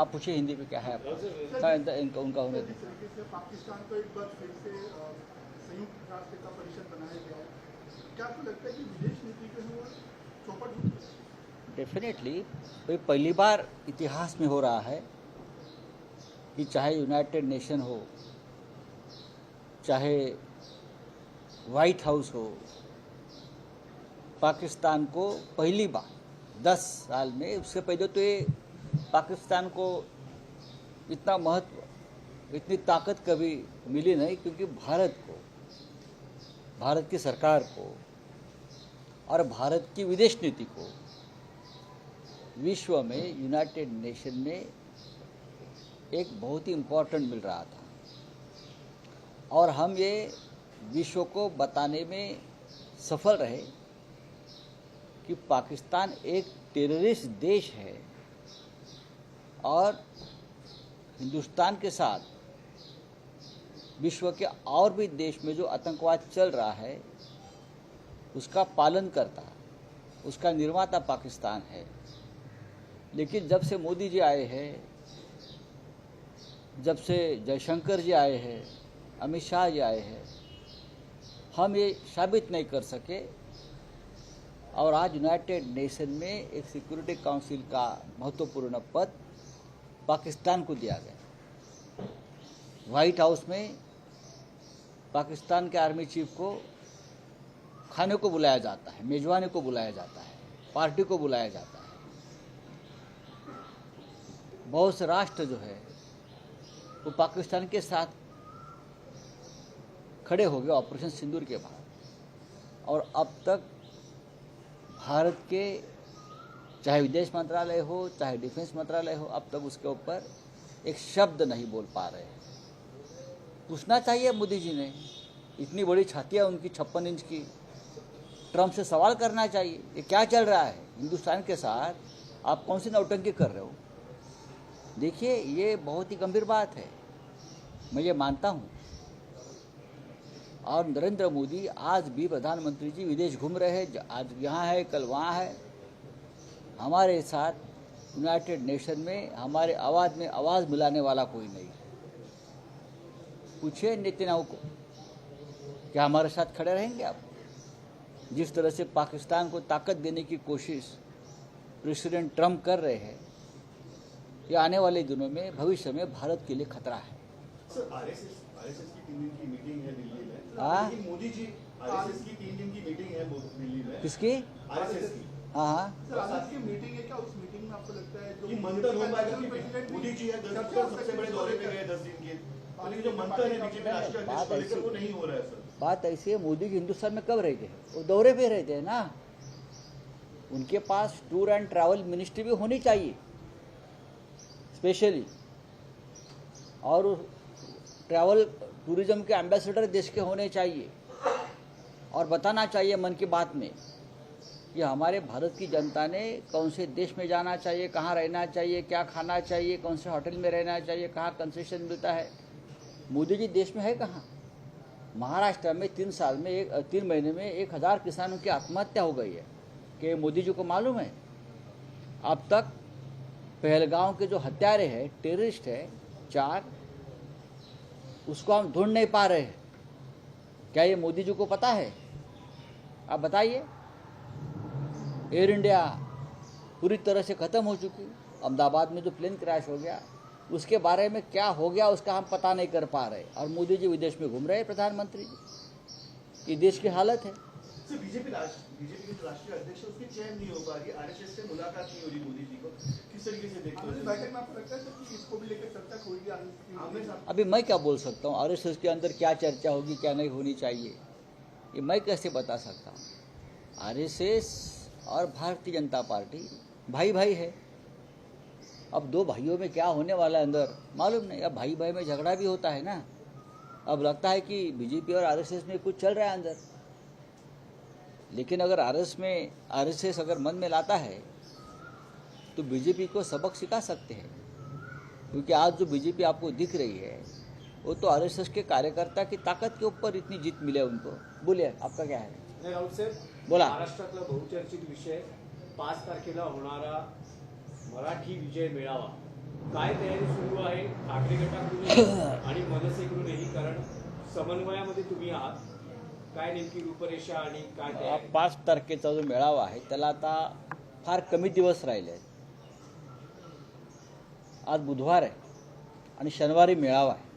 आप पूछिए हिंदी में क्या है आपका? हाँ, इनका- उनका होने से पाकिस्तान को एक बार फिर से संयुक्त राष्ट्र का परिषद बनाया गया क्या आपको लगता है कि विदेश नीति जो वो चौपट गई? डेफिनेटली भाई पहली बार इतिहास में हो रहा है कि चाहे यूनाइटेड नेशन हो चाहे वाइट हाउस हो पाकिस्तान को पहली बार दस साल में उससे पहले तो ये पाकिस्तान को इतना महत्व, इतनी ताकत कभी मिली नहीं, क्योंकि भारत को, भारत की सरकार को और भारत की विदेश नीति को विश्व में यूनाइटेड नेशन में एक बहुत ही इम्पोर्टेंट मिल रहा था। और हम ये विश्व को बताने में सफल रहे कि पाकिस्तान एक टेररिस्ट देश है। और हिंदुस्तान के साथ विश्व के और भी देश में जो आतंकवाद चल रहा है, उसका पालन करता उसका निर्माता पाकिस्तान है। लेकिन जब से मोदी जी आए हैं, जब से जयशंकर जी आए हैं, अमित शाह जी आए हैं, हम ये साबित नहीं कर सके। और आज यूनाइटेड नेशन में एक सिक्योरिटी काउंसिल का महत्वपूर्ण पद पाकिस्तान को दिया गया। व्हाइट हाउस में पाकिस्तान के आर्मी चीफ को खाने को बुलाया जाता है, मेजबानी को बुलाया जाता है, पार्टी को बुलाया जाता है। बहुत से राष्ट्र जो है, वो पाकिस्तान के साथ खड़े हो गए ऑपरेशन सिंदूर के बाद। और अब तक भारत के चाहे विदेश मंत्रालय हो, चाहे डिफेंस मंत्रालय हो, अब तक उसके ऊपर एक शब्द नहीं बोल पा रहे हैं। पूछना चाहिए मोदी जी ने, इतनी बड़ी छातियाँ उनकी छप्पन इंच की। ट्रंप से सवाल करना चाहिए, ये क्या चल रहा है? हिंदुस्तान के साथ आप कौन सी नौटंकी कर रहे हो? देखिए, ये बहुत ही गंभीर बात है। मैं ये मानता हूँ। और नरेंद्र मोदी आज भी प्रधानमंत्री जी विदेश घूम रहे हैं, आज यहाँ है, कल वहाँ है। हमारे साथ यूनाइटेड नेशन में हमारे आवाज़ में आवाज़ मिलाने वाला कोई नहीं पूछिए नेतन्याहू को क्या हमारे साथ खड़े रहेंगे आप? जिस तरह से पाकिस्तान को ताकत देने की कोशिश प्रेसिडेंट ट्रंप कर रहे हैं ये आने वाले दिनों में भविष्य में भारत के लिए खतरा है। किसकी? हाँ। बात ऐसी है मोदी जी हिंदुस्तान में कब रहे थे वो दौरे पे रहते हैं ना। उनके पास टूर एंड ट्रैवल मिनिस्ट्री भी होनी चाहिए स्पेशली और ट्रैवल टूरिज़्म के एम्बेसडर देश के होने चाहिए। और बताना चाहिए मन की बात में। कि हमारे भारत की जनता ने कौन से देश में जाना चाहिए, कहाँ रहना चाहिए, क्या खाना चाहिए, कौन से होटल में रहना चाहिए, कहाँ कंसेशन मिलता है। मोदी जी देश में है कहाँ? महाराष्ट्र में तीन साल में एक, तीन महीने में एक हज़ार किसानों की आत्महत्या हो गई है। कि मोदी जी को मालूम है? अब तक पहलगांव के जो हत्यारे हैं टेररिस्ट है, चार, उसको हम ढूंढ नहीं पा रहे हैं। क्या ये मोदी जी को पता है? आप बताइए। एयर इंडिया पूरी तरह से ख़त्म हो चुकी। अहमदाबाद में जो प्लेन क्रैश हो गया। उसके बारे में क्या हो गया उसका हम पता नहीं कर पा रहे। और मोदी जी विदेश में घूम रहे हैं प्रधानमंत्री जी। ये देश की हालत है। बीजेपी बीजेपी के राष्ट्रीय अध्यक्ष उसकी चयन नहीं हो पा रही। आरएसएस से मुलाकात नहीं हो रही मोदी जी को। किस तरीके से देखते आज बैठक में आपको लगता है कि इसको भी लेकर चर्चा होगी आगे की आमने सामने अभी मैं क्या बोल सकता हूँ? आर एस एस के अंदर क्या चर्चा होगी क्या नहीं होनी चाहिए? ये मैं कैसे बता सकता हूँ? आर और भारतीय जनता पार्टी भाई भाई है। अब दो भाइयों में क्या होने वाला है अंदर? मालूम नहीं। अब भाई भाई में झगड़ा भी होता है ना। अब लगता है कि बीजेपी और आरएसएस में कुछ चल रहा है अंदर। लेकिन अगर आरएस में, आरएसएस अगर मन में लाता है तो बीजेपी को सबक सिखा सकते हैं। क्योंकि आज जो बीजेपी आपको दिख रही है, वो तो आरएसएस के कार्यकर्ता की ताकत के ऊपर इतनी जीत मिले उनको। बोलिए, आपका क्या है? बोला. महाराष्ट्रातला बहुचर्चित विषय पाच तारखेला होणारा मराठी विजय मेळावा. काय तयारी सुरू आहे? ठाकरे गटाकडून आणि मनसेकडूनही कारण समन्वयामध्ये तुम्ही आहात. काय नेमकी रूपरेषा आणि काय पाच तारखेचा जो मेळावा आहे त्याला आता फार कमी दिवस राहिले आहेत. आज बुधवार आहे आणि शनिवारी मेळावा आहे.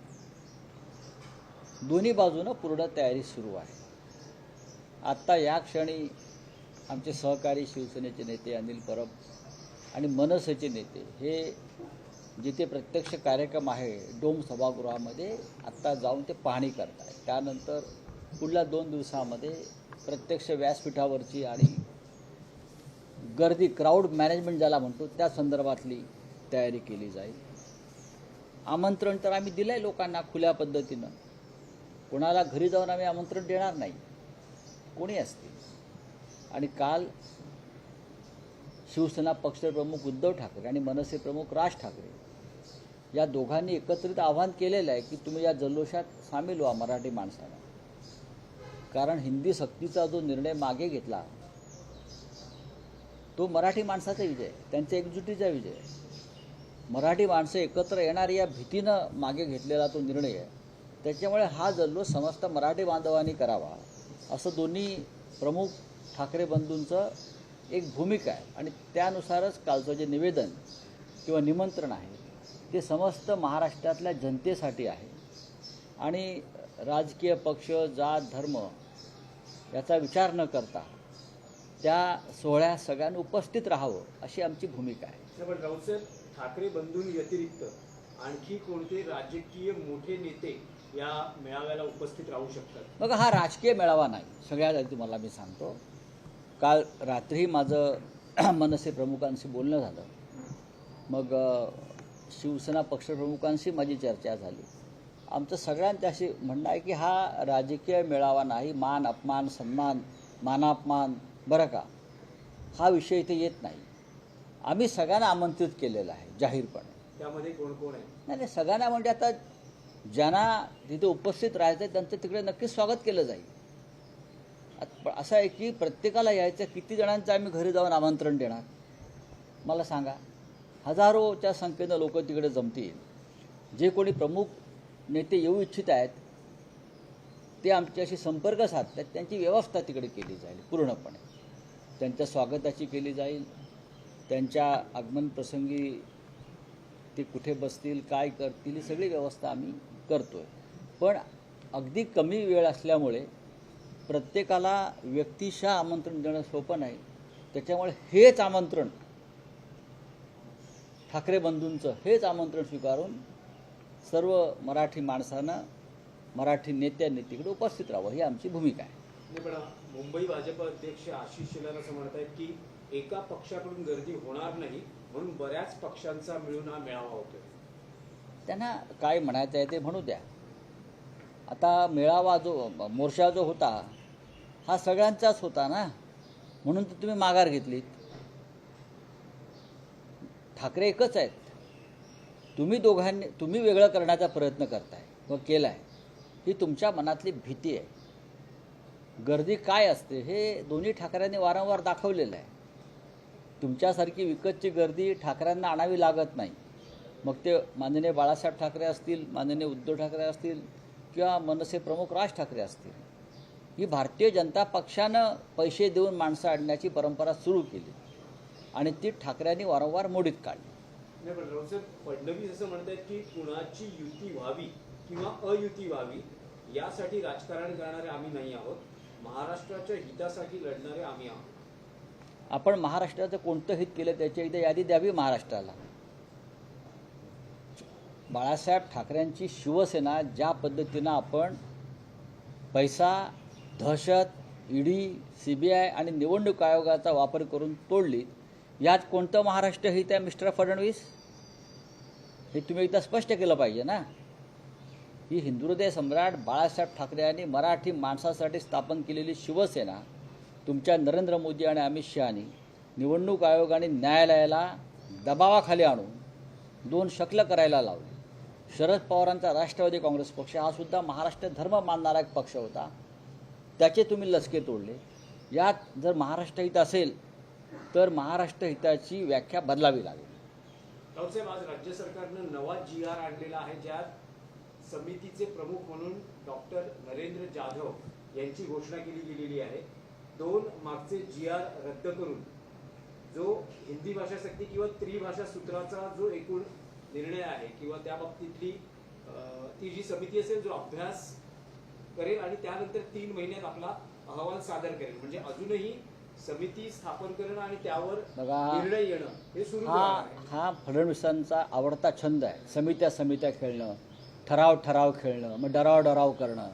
दोन्ही बाजूनं पूर्ण तयारी सुरू आहे. आत्ता या क्षणी आमचे सहकारी शिवसेनेचे नेते अनिल परब आणि मनसेचे नेते हे जिथे प्रत्यक्ष कार्यक्रम आहे डोम सभागृहामध्ये आत्ता जाऊन ते पाहणी करत आहे त्यानंतर पुढल्या दोन दिवसामध्ये प्रत्यक्ष व्यासपीठावरची आणि गर्दी क्राऊड मॅनेजमेंट ज्याला म्हणतो त्या संदर्भातली तयारी केली जाईल. आमंत्रण तर आम्ही दिलं आहे लोकांना खुल्या पद्धतीनं. कोणाला घरी जाऊन आम्ही आमंत्रण देणार नाही. कोणी असतील? आणि काल शिवसेना पक्षप्रमुख उद्धव ठाकरे आणि मनसे प्रमुख राज ठाकरे या दोघांनी एकत्रित आवाहन केलेलं आहे की तुम्ही या जल्लोषात सामील व्हा मराठी माणसाला. कारण हिंदी सक्तीचा जो निर्णय मागे घेतला तो मराठी माणसाचा विजय त्यांच्या एकजुटीचा विजय मराठी माणसं एकत्र येणार या भीतीनं मागे घेतलेला तो निर्णय आहे. त्याच्यामुळे हा जल्लोष समस्त मराठी बांधवांनी करावा. असं दोन्ही प्रमुख ठाकरे बंधूंचं एक भूमिका आहे. आणि त्यानुसारच कालचं जे निवेदन किंवा निमंत्रण आहे ते समस्त महाराष्ट्रातल्या जनतेसाठी आहे. आणि राजकीय पक्ष जात धर्म याचा विचार न करता त्या सोहळ्यात सगळ्यांना उपस्थित राहावं अशी आमची भूमिका आहे. नाही, पण राऊतसाहेब ठाकरे बंधूंव्यतिरिक्त आणखी कोणते राजकीय मोठे नेते या मेळाव्याला उपस्थित राहू शकतात. मग हा राजकीय मेळावा नाही. सगळ्यात आधी तुम्हाला मी सांगतो काल रात्री माझं मनसे प्रमुखांशी बोलणं झालं. मग शिवसेना पक्षप्रमुखांशी माझी चर्चा झाली. आमचं सगळ्यांच्याशी म्हणणं आहे की हा राजकीय मेळावा नाही मान अपमान सन्मान मानापमान बरं का? हा विषय इथे येत नाही. आम्ही सगळ्यांना आमंत्रित केलेलं आहे जाहीरपणे. त्यामध्ये कोण कोण आहे? नाही नाही सगळ्यांना म्हणजे आता ज्यांना तिथे उपस्थित राहायचं आहे त्यांचं तिकडे नक्कीच स्वागत केलं जाईल. पण असं आहे की प्रत्येकाला यायचं किती जणांचं आम्ही घरी जाऊन आमंत्रण देणार? मला सांगा हजारोच्या संख्येनं लोक तिकडे जमतील. जे कोणी प्रमुख नेते येऊ इच्छित आहेत ते आमच्याशी संपर्क साधतात त्यांची व्यवस्था तिकडे केली जाईल पूर्णपणे. त्यांच्या स्वागताची केली जाईल त्यांच्या आगमन प्रसंगी ते कुठे बसतील काय करतील ही सगळी व्यवस्था आम्ही करतो आहे पण अगदी कमी वेळ असल्यामुळे प्रत्येकाला व्यक्तिशः आमंत्रण देणं सोपं नाही. त्याच्यामुळे हेच आमंत्रण ठाकरे बंधूंचं हेच आमंत्रण स्वीकारून सर्व मराठी माणसानं मराठी नेत्या तिकडे उपस्थित राहावं ही आमची भूमिका आहे. पण मुंबई भाजप अध्यक्ष आशिष शेलार असं म्हणतायत की एका पक्षाकडून गर्दी होणार नाही म्हणून बऱ्याच पक्षांचा मिळून हा मेळावा होतोय. त्यांना काय म्हणायचं आहे ते म्हणू द्या. आता मेळावा जो मोर्चा जो होता हा सगळ्यांचाच होता ना? म्हणून तर तुम्ही माघार घेतलीत. ठाकरे एकच आहेत. तुम्ही दोघांनी तुम्ही वेगळं करण्याचा प्रयत्न करताय व केला आहे ही तुमच्या मनातली भीती आहे. गर्दी काय असते हे दोन्ही ठाकऱ्यांनी वारंवार दाखवलेलं आहे. तुमच्यासारखी विकतची गर्दी ठाकऱ्यांना आणावी लागत नाही. मग ते माननीय बाळासाहेब ठाकरे असतील माननीय उद्धव ठाकरे असतील किंवा मनसे प्रमुख राज ठाकरे असतील ही भारतीय जनता पक्षानं पैसे देऊन माणसं आणण्याची परंपरा सुरू केली. आणि ती ठाकरेंनी वारंवार मोडीत काढली. नाही पण राऊतसाहेब फडणवीस असं म्हणतायत की कुणाची युती व्हावी किंवा अयुती व्हावी यासाठी राजकारण करणारे आम्ही नाही आहोत. महाराष्ट्राच्या हितासाठी लढणारे आम्ही आहोत. आपण महाराष्ट्राचं कोणतं हित केलं त्याच्या इथे यादी द्यावी महाराष्ट्राला. बाळासाहेब ठाकरेंची शिवसेना ज्या पद्धतीनं आपण पैसा दहशत ईडी सी बी आय आणि निवडणूक आयोगाचा वापर करून तोडली यात कोणतं महाराष्ट्र हित आहे मिस्टर फडणवीस? हे तुम्ही एकदा स्पष्ट केलं पाहिजे ना. ही हिंदुहृदय सम्राट बाळासाहेब ठाकरे यांनी मराठी माणसासाठी स्थापन केलेली शिवसेना तुमच्या नरेंद्र मोदी आणि अमित शहानी निवडणूक आयोग आणि न्यायालयाला दबावाखाली आणून दोन शकलं करायला लावली. शरद पवारांचा राष्ट्रवादी काँग्रेस पक्ष हा सुद्धा महाराष्ट्र धर्म मानणारा एक पक्ष होता. त्याचे तुम्ही लसके तोडले. यात जर महाराष्ट्र हित असेल तर महाराष्ट्र हिताची व्याख्या बदलावी लागेल. राऊतसाहेब आज राज्य सरकारनं नवा जी आर आणलेला आहे ज्यात समितीचे प्रमुख म्हणून डॉक्टर नरेंद्र जाधव यांची घोषणा केली गेलेली आहे. दोन मागचे जी आर रद्द करून जो हिंदी भाषा सक्ती किंवा त्रिभाषा सूत्राचा जो एकूण निर्णय आहे किंवा त्या बाबतीतली ती जी समिती असेल जो अभ्यास करेल आणि त्यानंतर तीन महिन्यात आपला अहवाल सादर करेल. म्हणजे अजूनही समिती स्थापन करणं आणि त्यावर निर्णय येणं हे सुरू हा हा फडणवीसांचा आवडता छंद आहे. समित्या समित्या खेळणं ठराव ठराव खेळणं मग डराव डराव करणं.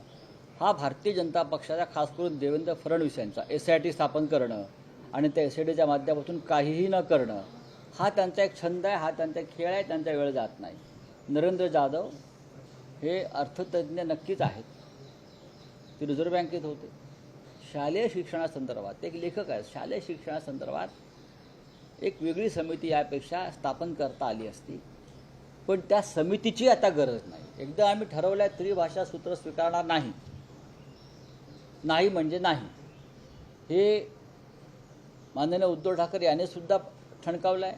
हा भारतीय जनता पक्षाचा खास करून देवेंद्र फडणवीस यांचा एस आय टी स्थापन करणं आणि त्या एस आय टीच्या माध्यमातून काहीही न करणं. हा त्यांचा एक छंद आहे हा त्यांचा खेळ आहे त्यांचा वेळ जात नाही. नरेंद्र जाधव हे अर्थतज्ज्ञ नक्कीच आहेत. ते रिझर्व्ह बँकेत होते. शालेय शिक्षणासंदर्भात एक लेखक आहेत. शालेय शिक्षणासंदर्भात एक वेगळी समिती यापेक्षा स्थापन करता आली असती. पण त्या समितीची आता गरज नाही. एकदा आम्ही ठरवलं आहे त्रिभाषा सूत्र स्वीकारणार नाही. नाही म्हणजे नाही. हे माननीय उद्धव ठाकरे यांनी सुद्धा ठणकावलं आहे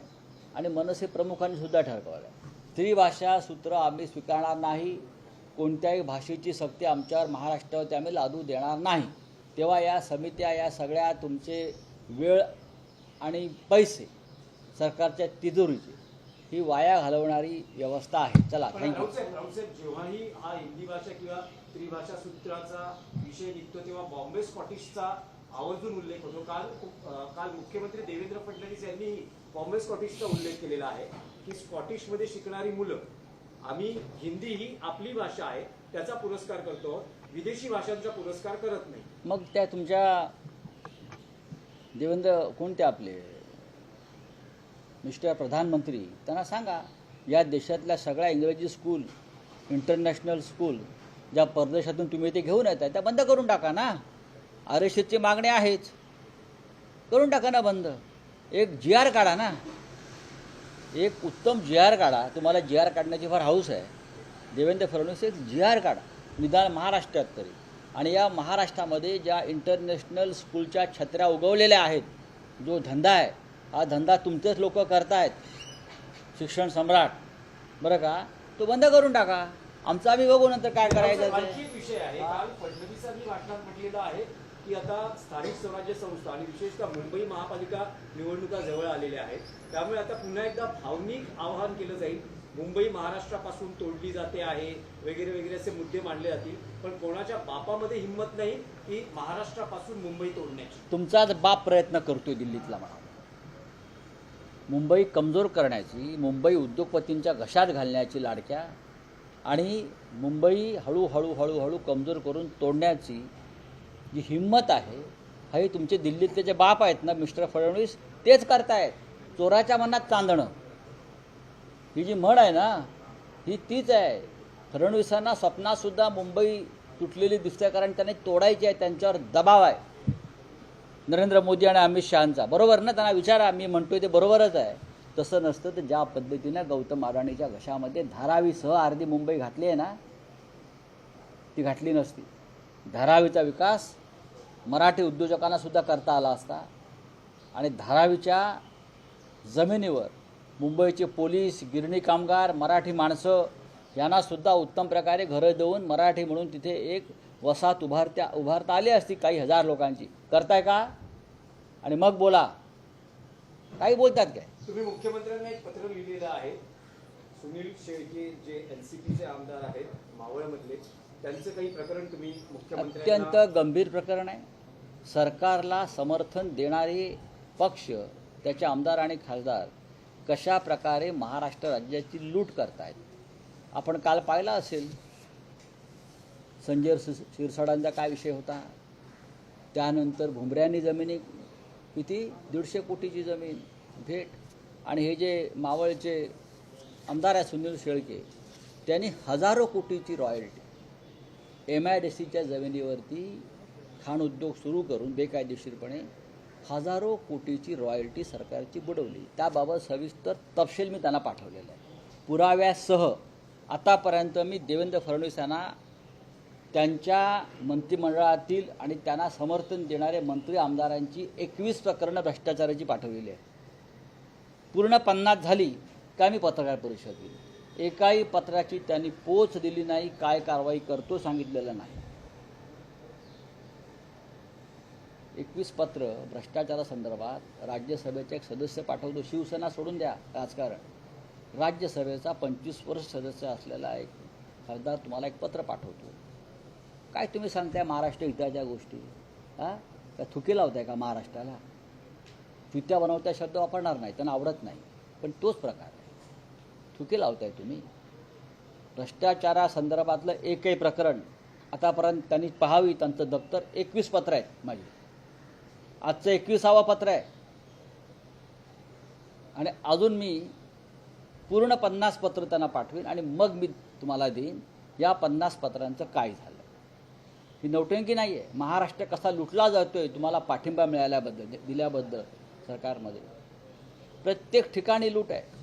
आणि मनसे प्रमुखांनी सुद्धा ठणकावलं आहे त्रिभाषा सूत्र आम्ही स्वीकारणार नाही. कोणत्याही भाषेची सक्ती आमच्यावर महाराष्ट्रावरती आम्ही लादू देणार नाही. तेव्हा या समित्या या सगळ्या तुमचे वेळ आणि पैसे सरकारच्या तिजोरीचे ही वाया घालवणारी व्यवस्था आहे. चला थँक्यू जेव्हाही हा हिंदी भाषा किंवा त्रिभाषा सूत्राचा विषय निघतो तेव्हा बॉम्बे स्कॉटिशचा आवर्जून उल्लेख होतो. काल काल मुख्यमंत्री देवेंद्र फडणवीस यांनी बॉम्बे स्कॉटिशचा उल्लेख केलेला आहे की स्कॉटिशमध्ये शिकणारी मुलं आम्ही हिंदी ही आपली भाषा आहे त्याचा पुरस्कार करतो विदेशी भाषांचा पुरस्कार करत नाही. मग त्या तुमच्या देवेंद्र कोणते आपले? मिस्टर प्रधानमंत्री त्यांना सांगा. या देशातल्या सगळ्या इंग्रजी स्कूल इंटरनॅशनल स्कूल ज्या परदेशातून तुम्ही ते घेऊन येत आहे त्या बंद करून टाका ना. आर मागणी आहेच. करून टाका ना बंद. एक जी आर काढा ना. एक उत्तम जी आर काढा. तुम्हाला जी आर काढण्याची फार हाऊस आहे. देवेंद्र फडणवीस एक जी आर काढा. निदान महाराष्ट्रात तरी. आणि या महाराष्ट्रामध्ये ज्या इंटरनॅशनल स्कूलच्या छत्र्या उगवलेल्या आहेत जो धंदा आहे हा धंदा तुमचेच लोक करतायत. शिक्षण सम्राट. बरं का? तो बंद करून टाका. आमचा आम्ही बघू नंतर काय करायचं की आता स्थानिक स्वराज्य संस्था आणि विशेषतः मुंबई महापालिका निवडणुका जवळ आलेल्या आहेत. त्यामुळे आता पुन्हा एकदा भावनिक आवाहन केलं जाईल. मुंबई महाराष्ट्रापासून तोडली जाते आहे वगैरे वगैरे असे मुद्दे मांडले जातील. पण कोणाच्या बापामध्ये हिंमत नाही की महाराष्ट्रापासून मुंबई तोडण्याची. तुमचाच बाप प्रयत्न करतोय दिल्लीतला म्हणा. मुंबई कमजोर करण्याची मुंबई उद्योगपतींच्या घशात घालण्याची लाडक्या आणि मुंबई हळूहळू हळूहळू कमजोर करून तोडण्याची जी हिंमत आहे हे तुमचे दिल्लीतले जे बाप आहेत ना मिस्टर फडणवीस तेच करतायत. चोराच्या मनात चांदणं. ही जी म्हण आहे ना ही तीच आहे. फडणवीसांना स्वप्नातसुद्धा मुंबई तुटलेली दिसते कारण त्यांनी तोडायची आहे त्यांच्यावर दबाव आहे. नरेंद्र मोदी आणि अमित शहांचा. बरोबर ना त्यांना विचारा मी म्हणतोय ते बरोबरच आहे. तसं नसतं तर ज्या पद्धतीनं गौतम अडाणीच्या घशामध्ये धारावीसह अर्धी मुंबई घातली आहे ना ती घातली नसती. धारावीचा विकास मराठी उद्योजकांना सुद्धा करता आला असता. आणि धारावीच्या जमिनीवर मुंबईचे पोलीस गिरणी कामगार मराठी माणसं यांनासुद्धा उत्तम प्रकारे घरं देऊन मराठी म्हणून तिथे एक वसाहत उभारत्या उभारता आली असती काही हजार लोकांची. करताय का? आणि मग बोला. काही बोलतात काय? तुम्ही मुख्यमंत्र्यांना एक पत्र लिहिलेलं आहे. सुनील शेळके जे एनसीपीचे आमदार आहेत मावळमधले. त्यांचं काही प्रकरण तुम्ही अत्यंत गंभीर प्रकरण आहे. सरकारला समर्थन देणारे पक्ष त्याचे आमदार आणि खासदार कशा प्रकारे महाराष्ट्र राज्याची लूट करतायत? आपण काल पाहिला असेल संजय शिरसाडांचा काय विषय होता? त्यानंतर भुमऱ्यांनी जमिनी किती? दीडशे कोटीची जमीन भेट आणि हे जे मावळचे आमदार आहे सुनील शेळके त्यांनी हजारो कोटीची रॉयल्टी एम आय डी सीच्या जमिनीवरती खाण उद्योग सुरू करून बेकायदेशीरपणे हजारो कोटीची रॉयल्टी सरकारची बुडवली. त्याबाबत सविस्तर तपशील मी त्यांना पाठवलेला आहे. पुराव्यासह आतापर्यंत मी देवेंद्र फडणवीस यांना त्यांच्या मंत्रिमंडळातील आणि त्यांना समर्थन देणारे मंत्री आमदारांची एकवीस प्रकरणं भ्रष्टाचाराची पाठवलेली आहे पूर्ण पन्नास झाली का मी पत्रकार परिषद दिली एकाही पत्राची त्यांनी पोच दिली नाही काय कारवाई करतो सांगितलेलं नाही. एकवीस पत्र भ्रष्टाचारासंदर्भात राज्यसभेचे एक सदस्य पाठवतो शिवसेना सोडून द्या राजकारण. राज्यसभेचा पंचवीस वर्ष सदस्य असलेला एक खासदार तुम्हाला एक पत्र पाठवतो. काय तुम्ही सांगताय महाराष्ट्र हिताच्या गोष्टी? हां? त्या थुकी लावताय का महाराष्ट्राला? चुत्या बनवत्या शब्द वापरणार नाही त्यांना आवडत नाही. पण तोच प्रकार. चुकी लावताय तुम्ही. भ्रष्टाचारासंदर्भातलं एकही प्रकरण आतापर्यंत त्यांनी पहावी त्यांचं दप्तर एकवीस पत्र आहेत माझी. आजचं एकविसावं पत्र आहे. आणि अजून मी पूर्ण पन्नास पत्र त्यांना पाठवीन आणि मग मी तुम्हाला देईन या पन्नास पत्रांचं काय झालं. ही नौटंकी नाही आहे महाराष्ट्र कसा लुटला जातोय तुम्हाला पाठिंबा मिळाल्याबद्दल दिल्याबद्दल सरकारमध्ये. प्रत्येक ठिकाणी लूट आहे.